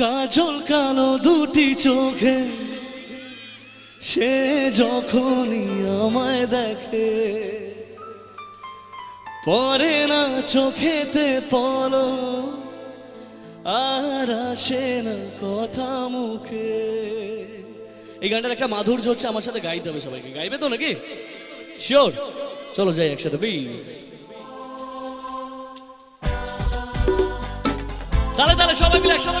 কাজল কালো দুটি চোখে, সে যখনই আমায় দেখে পরে না চোখেতে পলো আর আসে না কথা মুখে। এই গানটার একটা মাধুর্য হচ্ছে আমার সাথে গাইতে হবে সবাইকে। গাইবে তো নাকি? শিওর চলো যাই একসাথে প্লিজ তাহলে তাহলে সবাই মিলে একসাথে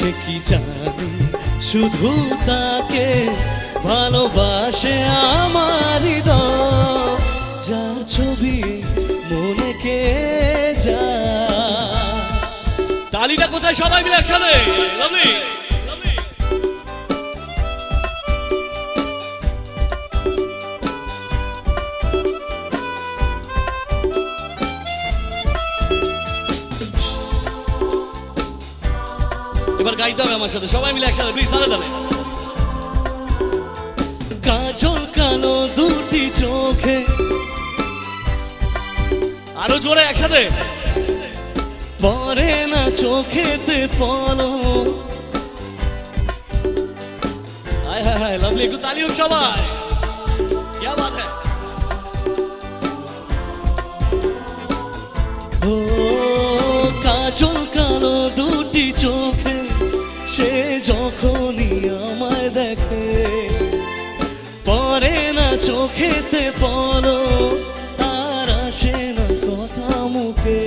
সে কি জানে? শুধু তাকে ভালোবাসে আমার যার ছবি মনে কে যা তালিটা কোথায়? সবাই মিলে একসাথে। লাভলি এবার গাইতে হবে আমার সাথে সবাই মিলে একসাথে প্লিজ তাহলে তাহলে কাজল কালো দুটি চোখে আরো জোরে একসাথে পরে না চোখেতে পলো হায় হায় হায় লাভলি একটু তালি হোক সবাই क्या बात है ও কাজল কালো দুটি চোখে সে যখনই আমায় দেখে। পরে না চোখেতে পড়ো, আর আসে না কথা মুখে।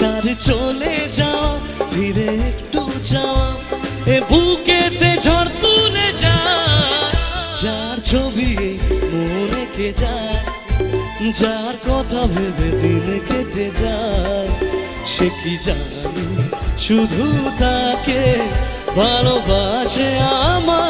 তার চলে যাওয়া ধীরে একটু যাওয়া, এ বুকেতে ঝড় তুলে যায়। যার ছবি মনে কে যায়, যার কথা ভেবে দিন কেটে যায়, সে কি জানি? শুধু তাকে ভালোবাসে আমার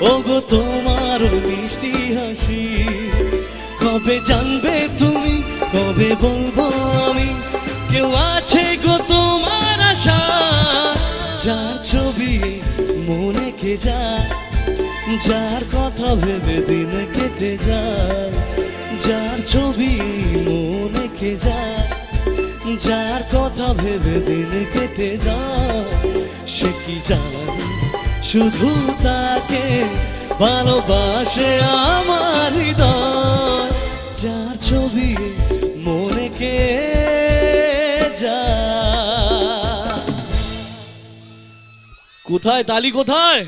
ওগো, তোমার মিষ্টি হাসি। কবে জানবে তুমি, কবে বলব আমি? কেউ আছে গো তোমার আশা? যার ছবি মনে কে যায়, যার কথা ভেবে দিন কেটে যায়, যার ছবি মনে কে যায়, যার কথা ভেবে দিন কেটে যায়, সে কি জানে? শুধু তাকে ভালোবাসে আমার হৃদয়। যার ছবি মনে কে যা কোথায় তালি কোথায়?